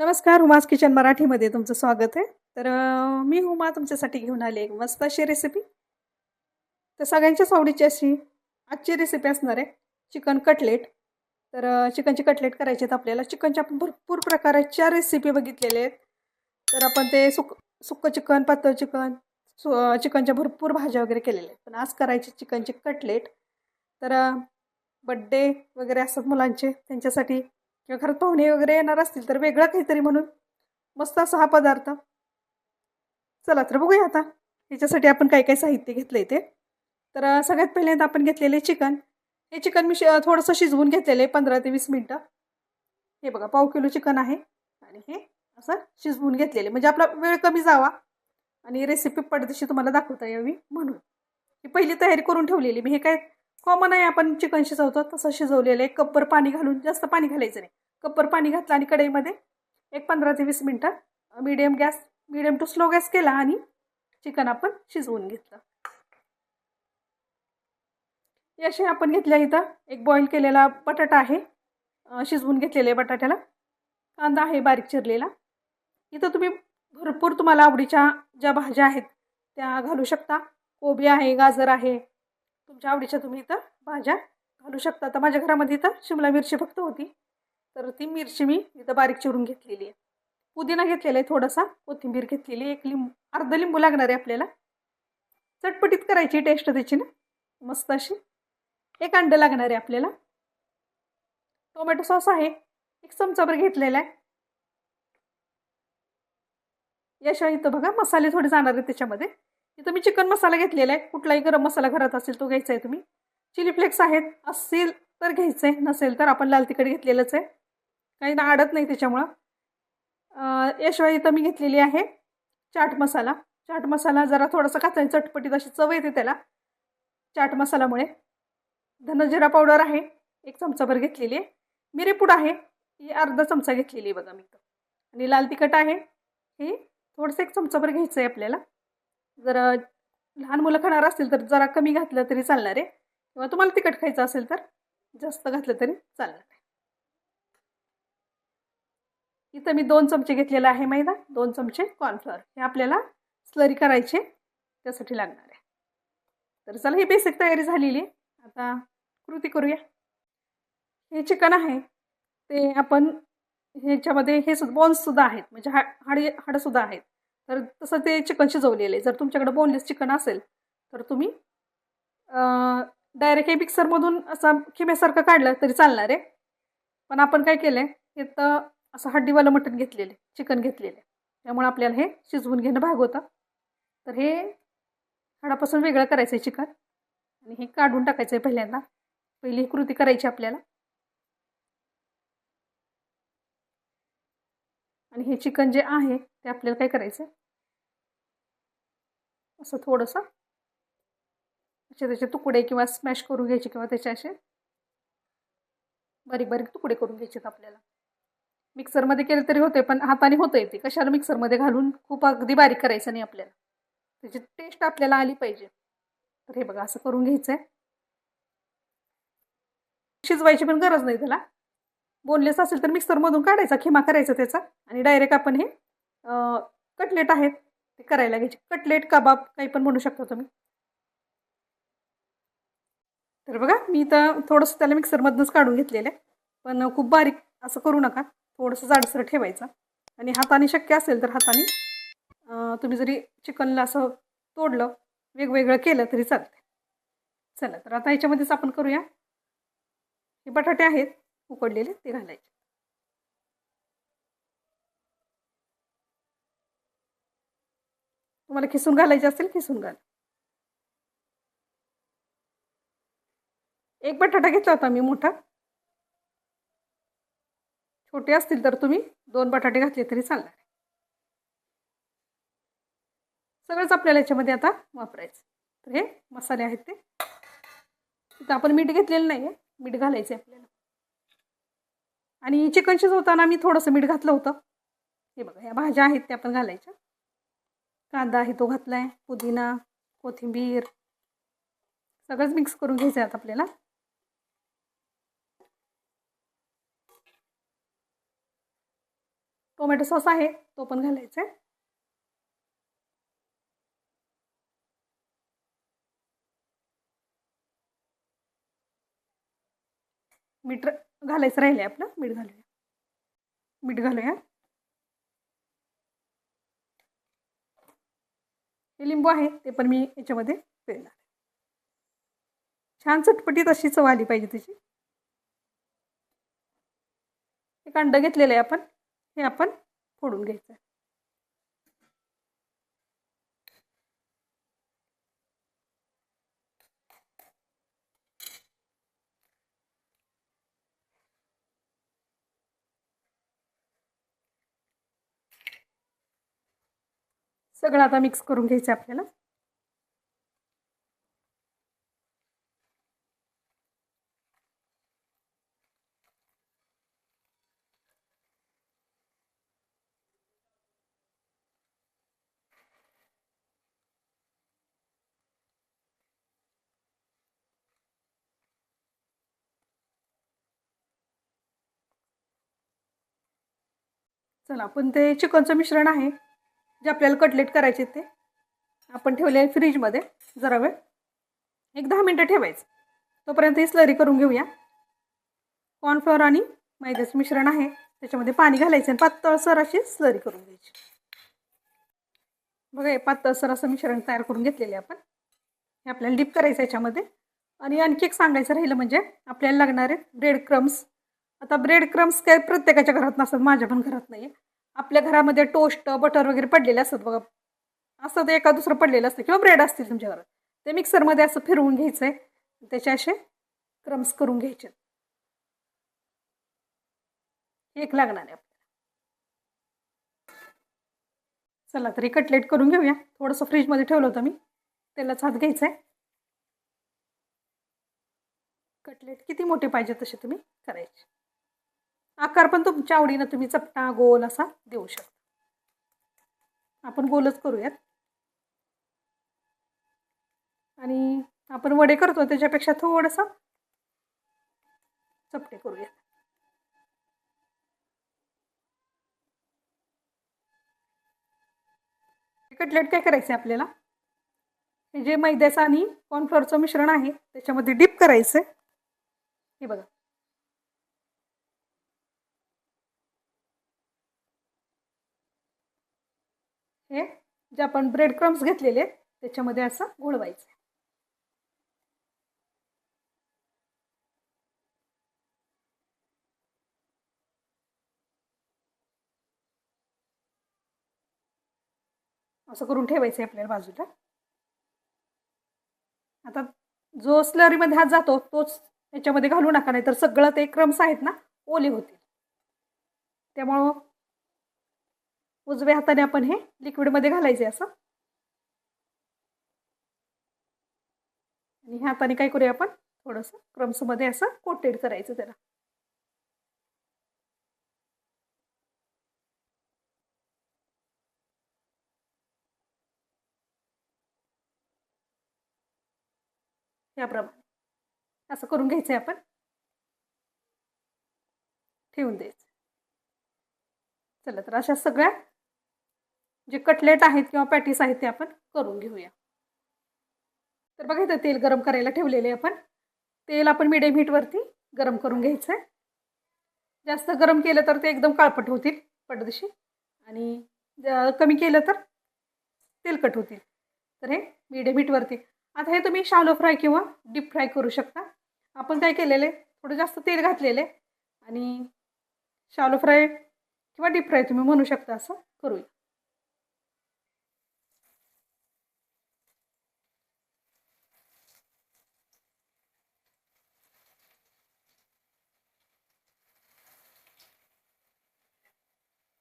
नमस्कार hummus kitchen मराठीमध्ये तुमचं स्वागत आहे. तर मी हुमा तुमच्यासाठी घेऊन आली एक मस्त अशी रेसिपी तर सगळ्यांच्याच आवडीची अशी आजची रेसिपी असणार आहे चिकन कटलेट तर चिकनचे कटलेट करायचे आहेत आपल्याला. चिकनच्या आपण भरपूर प्रकारच्या रेसिपी बघितलेल्या आहेत. तर आपण ते सुक सुक्कं चिकन पातळ चिकन सु चिकनच्या भरपूर भाज्या वगैरे केलेल्या आहेत. पण आज करायचे चिकनचे कटलेट तर बड्डे वगैरे असतात मुलांचे त्यांच्यासाठी किंवा खरंच पाहुणे वगैरे येणार असतील तर वेगळं काहीतरी म्हणून. मस्त असा हा पदार्थ. चला तर बघूया आता. याच्यासाठी आपण काय काय साहित्य घेतलं आहे ते. तर सगळ्यात पहिल्यांदा आपण घेतलेले चिकन. हे चिकन मी शि थोडंसं शिजवून घेतलेलं आहे पंधरा ते वीस मिनटं. हे बघा पाव किलो चिकन आहे. आणि हे असं शिजवून घेतलेले म्हणजे आपला वेळ कमी जावा. आणि रेसिपी पडदेशी तुम्हाला दाखवता यावी म्हणून. ही पहिली तयारी करून ठेवलेली मी. हे काय कॉमन आहे आपण चिकन शिजवतो तसं शिजवलेलं आहे. कप्पर पाणी घालून जास्त पाणी घालायचं नाही. कप्पर पाणी घातलं आणि कढईमध्ये एक पंधरा ते वीस मिनटं medium gas medium to slow gas केला आणि चिकन आपण शिजवून घेतलं. याशी आपण घेतल्या इथं एक बॉईल केलेला बटाटा आहे. शिजवून घेतलेला आहे बटाट्याला. कांदा आहे बारीक चिरलेला. इथं तुम्ही भरपूर तुम्हाला आवडीच्या ज्या भाज्या आहेत त्या घालू शकता. कोबी आहे गाजर आहे तुमच्या आवडीच्या तुम्ही इथं भाज्या घालू शकता. तर माझ्या घरामध्ये इथं शिमला मिरची फक्त होती. तर ती मिरची मी इथं बारीक चिरून घेतलेली आहे. पुदिना घेतलेला आहे थोडासा. कोथिंबीर घेतलेली आहे. एक लिंबू अर्ध लिंबू लागणार आहे आपल्याला. चटपटीत करायची टेस्ट त्याची ना. मस्त अशी. एक अंडं लागणार आहे आपल्याला. टोमॅटो सॉस आहे. एक चमचाभर घेतलेला आहे. याशिवाय इथं बघा मसाले थोडे जाणार आहेत त्याच्यामध्ये. इथं मी चिकन मसाला घेतलेला आहे. कुठलाही गरम मसाला घरात असेल तो घ्यायचा आहे तुम्ही. चिली फ्लेक्स आहेत असेल तर घ्यायचं आहे नसेल तर आपण लाल तिखट घेतलेलंच आहे. काही ना आडत नाही त्याच्यामुळं. याशिवाय इथं मी घेतलेली आहे चाट मसाला. चाट मसाला जरा थोडासा काचा चटपटीत अशी चव येते त्याला. चाट मसालामुळे. धनजिरा पावडर आहे एक चमचाभर घेतलेली आहे. मिरेपूड आहे ही अर्धा चमचा घेतलेली आहे बघा मी इथं. आणि लाल तिखट आहे हे थोडंसं एक चमचाभर घ्यायचं आहे आपल्याला. जर लहान मुलं खाणार असतील तर जरा कमी घातलं तरी चालणार आहे. किंवा तुम्हाला तिखट खायचं असेल तर जास्त घातलं तरी चालणार आहे. इथं मी दोन चमचे घेतलेला आहे मैदा दोन चमचे कॉर्नफ्लॉवर हे आपल्याला स्लरी करायचे त्यासाठी लागणार आहे. तर चला ही बेसिक तयारी झालेली आहे. आता कृती करूया. हे चिकन आहे. ते आपण ह्याच्यामध्ये हे सुद्धा बोन्ससुद्धा आहेत. म्हणजे हा हाडी हाडंसुद्धा आहेत. तर तसं ते चिकन शिजवलेलं आहे. जर तुमच्याकडे बोनलेस चिकन असेल तर तुम्ही डायरेक्ट हे मिक्सरमधून असं खिम्यासारखं काढलं तरी चालणार आहे. पण आपण काय केलं आहे हे तर असं हड्डीवालं मटण घेतलेलं आहे चिकन घेतलेलं आहे. त्यामुळे आपल्याला हे शिजवून घेणं भाग होतं. तर हे हाडापासून वेगळं करायचं आहे चिकन. आणि हे काढून टाकायचं आहे पहिल्यांदा. पहिली ही कृती करायची आपल्याला. आणि हे चिकन जे आहे ते आपल्याला काय करायचं आहे असं थोडंसं असे त्याचे तुकडे किंवा स्मॅश करून घ्यायचे किंवा त्याचे असे बारीक बारीक तुकडे करून घ्यायचे आपल्याला. मिक्सरमध्ये केले तरी होते पण हाताने होतं येते कशाला मिक्सरमध्ये घालून खूप अगदी बारीक करायचं नाही आपल्याला. त्याची टेस्ट आपल्याला आली पाहिजे. तर हे बघा असं करून घ्यायचं आहे शिजवायची पण गरज नाही त्याला. बोनलेस असेल तर मिक्सरमधून काढायचा खिमा करायचा त्याचा. आणि डायरेक्ट आपण हे कटलेट आहेत ते करायला घ्यायचे. कटलेट कबाब काही पण म्हणू शकता तुम्ही. तर बघा मी तर थोडंसं त्याला मिक्सरमधनंच काढून घेतलेलं आहे. पण खूप बारीक असं करू नका. थोडंसं जाडसर ठेवायचं. आणि हाताने शक्य असेल तर हाताने तुम्ही जरी चिकनला असं तोडलं वेगवेगळं केलं तरी चालतं चला तर आता याच्यामध्येच आपण करूया. हे बटाटे आहेत. उकडलेले ते घालायचे. तुम्हाला खिसून घालायचे असेल खिसून घाल. एक बटाटा घेतला होता मी मोठा. छोटे असतील तर तुम्ही दोन बटाटे घातले तरी चालणार. सगळंच आपल्याला याच्यामध्ये आता वापरायचं. तर हे मसाले आहेत ते. तिथं आपण मीठ घेतलेलं नाही आहे मीठ घालायचं आहे आपल्याला. आणि चिकन शिजवताना मी थोडंसं मीठ घातलं होतं. हे बघा ह्या भाज्या आहेत त्या पण घालायच्या. कांदा आहे तो घातला आहे पुदिना कोथिंबीर. सगळंच मिक्स करून घ्यायचं आहे आता आपल्याला. टोमॅटो सॉस आहे तो पण घालायचा आहे. मीठ घालायचं राहिले आपलं. मीठ घालूया. मीठ घालूया. हे लिंबू आहे ते पण मी याच्यामध्ये पेरणार छान चटपटीत अशी चव आली पाहिजे त्याची एक अंडं घेतलेलं आहे आपण. हे आपण फोडून घ्यायचं सगळं आता मिक्स करून घ्यायचं आपल्याला. चला पण ते चिकनचं मिश्रण आहे. जे आपल्याला कटलेट करायचे ते आपण ठेवले आहे फ्रीजमध्ये जरा वेळ. एक दहा मिनटं ठेवायचं. तोपर्यंत ही स्लरी करून घेऊया. कॉर्नफ्लॉवर आणि मैद्याचं मिश्रण आहे त्याच्यामध्ये पाणी घालायचं आणि पातळसर अशी स्लरी करून घ्यायची. बघा हे पातळसर असं मिश्रण तयार करून घेतलेले आपण. हे आपल्याला डीप करायचं याच्यामध्ये. आणि आणखी एक सांगायचं राहिलं म्हणजे आपल्याला लागणारे ब्रेड क्रम्स आता ब्रेड क्रम्स काय प्रत्येकाच्या घरात नसतात माझ्या पण घरात नाही आपल्या घरामध्ये टोस्ट बटर वगैरे पडलेले असतात बघा. असं ते एका दुसरं पडलेलं असतं किंवा ब्रेड असतील तुमच्या घरात. ते मिक्सरमध्ये असं फिरवून घ्यायचं आहे त्याचे असे क्रम्स करून घ्यायचे. एक लागणार आहे आपल्याला. चला तरी कटलेट करून घेऊया. थोडंसं फ्रीजमध्ये ठेवलं होतं मी. तेलाच हात घ्यायचा आहे कटलेट किती मोठे पाहिजे तसे तुम्ही? करायचे. आकार पण तुमच्या आवडीनं तुम्ही चपटा गोल असा देऊ शकता. आपण गोलच करूयात. आणि आपण वडे करतो त्याच्यापेक्षा थोडंसं चपटे करूयात. कटलेट काय करायचं आहे आपल्याला? हे जे मैद्याचं आणि कॉर्नफ्लोअरचं मिश्रण आहे त्याच्यामध्ये डीप करायचं आहे हे बघा. हे जे आपण ब्रेड क्रम्स घेतलेले आहेत त्याच्यामध्ये असं घोळवायचं. आहे असं करून ठेवायचं आहे आपल्याला बाजूला. आता जो स्लरीमध्ये हात जातो तोच याच्यामध्ये घालू नका नाही तर सगळं ते क्रम्स आहेत ना ओले होतील. त्यामुळं उजव्या हाताने आपण हे लिक्विडमध्ये घालायचे असं. आणि ह्या हाताने काय करूया आपण? थोडंसं क्रम्समध्ये असं कोटेड करायचं त्याला. याप्रमाणे. असं करून घ्यायचं आहे आपण. ठेवून द्यायचं. चला तर अशा सगळ्या जे कटलेट आहेत किंवा पॅटीस आहेत ते आपण करून घेऊया. तर बघा इथं तेल गरम करायला ठेवलेले आपण. तेल आपण मिडियम हीटवरती गरम करून घ्यायचं आहे जास्त गरम केलं तर ते एकदम काळपट होतील पडदिशी. आणि कमी केलं तर तेलकट होतील. तर हे मिडियम हीटवरती आता हे तुम्ही शालो फ्राय किंवा डीप फ्राय करू शकता. आपण काय केलेले थोडं जास्त तेल घातलेले आणि शालो फ्राय किंवा डीप फ्राय तुम्ही म्हणू शकता असं करूया.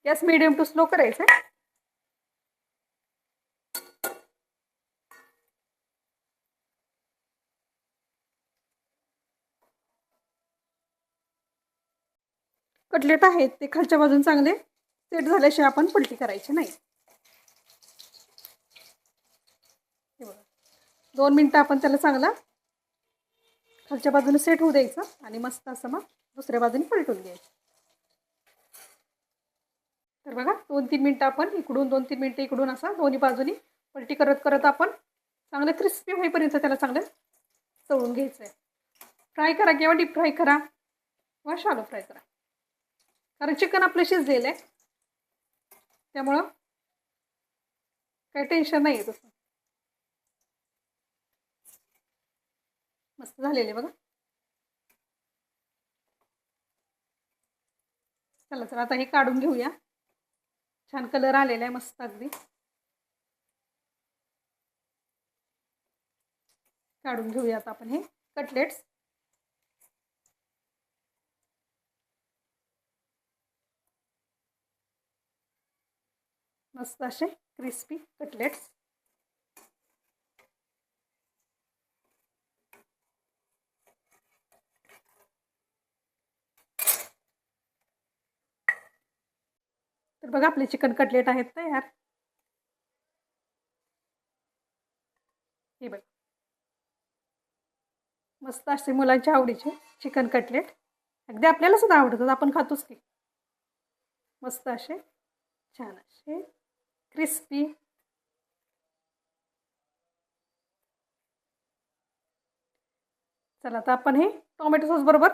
गॅस मिडियम टू स्लो करायचं कटलेट आहेत ते खालच्या बाजून चांगले सेट झाल्याशिवाय आपण पलटी करायची नाही. दोन मिनटं आपण त्याला चांगलं खालच्या बाजूने सेट होऊ द्यायचं आणि मस्त असं मग दुसऱ्या बाजूने पलटून घ्यायचं. तर बघा दोन तीन मिनटं आपण इकडून दोन तीन मिनटं इकडून असा दोन्ही बाजूनी पलटी करत करत आपण चांगलं क्रिस्पी होईपर्यंत त्याला चांगलं तळून घ्यायचं आहे फ्राय करा किंवा डीप फ्राय करा किंवा शालो फ्राय करा. कारण चिकन आपलं शिजलेलं आहे त्यामुळं काही टेन्शन नाही आहे तसं. मस्त झालेले बघा. चला तर आता हे काढून घेऊया. छान कलर आलेला आहे मस्त अगदी. काढून घेऊयात आपण हे कटलेट्स. मस्त असे क्रिस्पी कटलेट्स. तर बघा आपले चिकन कटलेट आहेत तयार हे बघ. मस्त असे मुलांच्या आवडीचे चिकन कटलेट. अगदी आपल्याला सुद्धा आवडतात आपण खातोच की. मस्त असे छान असे क्रिस्पी चला आता आपण हे टोमॅटो सॉस बरोबर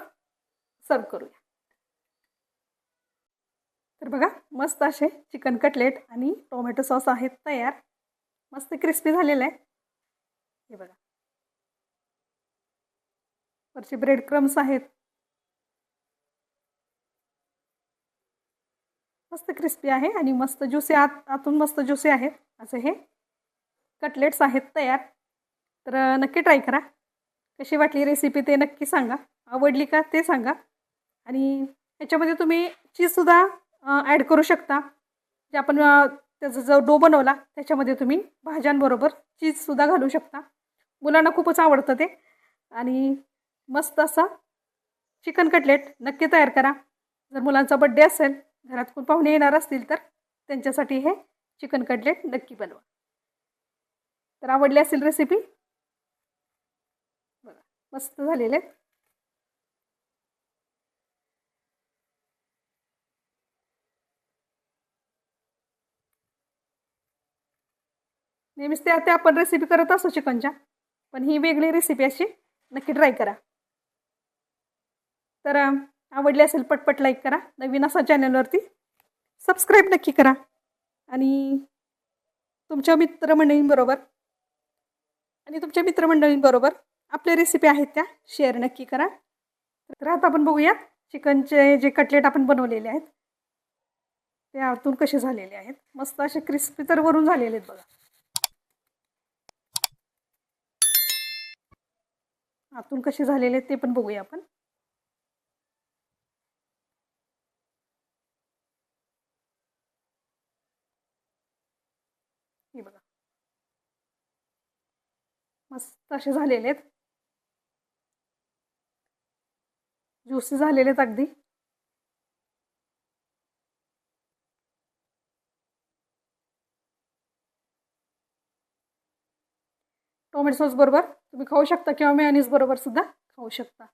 सर्व करूया. तर बघा मस्त असे चिकन कटलेट आणि टोमॅटो सॉस आहेत तयार. मस्त क्रिस्पी झालेलं आहे. हे बघा. वरचे ब्रेड क्रम्स आहेत. मस्त क्रिस्पी आहे आणि मस्त ज्युसी आत आतून मस्त ज्युसी आहेत. असे हे कटलेट्स आहेत तयार. तर नक्की ट्राय करा. कशी वाटली रेसिपी ते नक्की सांगा. आवडली का ते सांगा. आणि याच्यामध्ये तुम्ही चीजसुद्धा ॲड करू शकता. जे आपण त्याचा जो डो बनवला त्याच्यामध्ये तुम्ही भाज्यांबरोबर चीजसुद्धा घालू शकता. मुलांना खूपच आवडतं ते. आणि मस्त असा चिकन कटलेट नक्की तयार करा. जर मुलांचा बड्डे असेल घरात कोण पाहुणे येणार असतील तर त्यांच्यासाठी हे चिकन कटलेट नक्की बनवा. तर आवडली असेल रेसिपी बघा मस्त झालेले नेहमीच त्या ते आपण रेसिपी करत असू चिकनच्या. पण ही वेगळी रेसिपी अशी नक्की ट्राय करा. तर आवडली असेल पटपट लाईक करा. नवीन असा चॅनलवरती सबस्क्राईब नक्की करा. आणि तुमच्या मित्रमंडळींबरोबर आणि तुमच्या मित्रमंडळींबरोबर आपल्या रेसिपी आहेत त्या शेअर नक्की करा. तर आता आपण बघूयात चिकनचे जे कटलेट आपण बनवलेले आहेत ते आतून कसे झालेले आहेत. मस्त असे क्रिस्पी तर वरून झालेले आहेत बघा. आतून कसे झालेले आहेत ते पण बघूया आपण. हे बघा. मस्त असे झालेले आहेत. ज्युसी झालेले आहेत अगदी. टोमॅटो सॉस बरोबर. तुम्ही खाऊ शकता किंवा मेयोनीज बरोबर सुद्धा खाऊ शकता.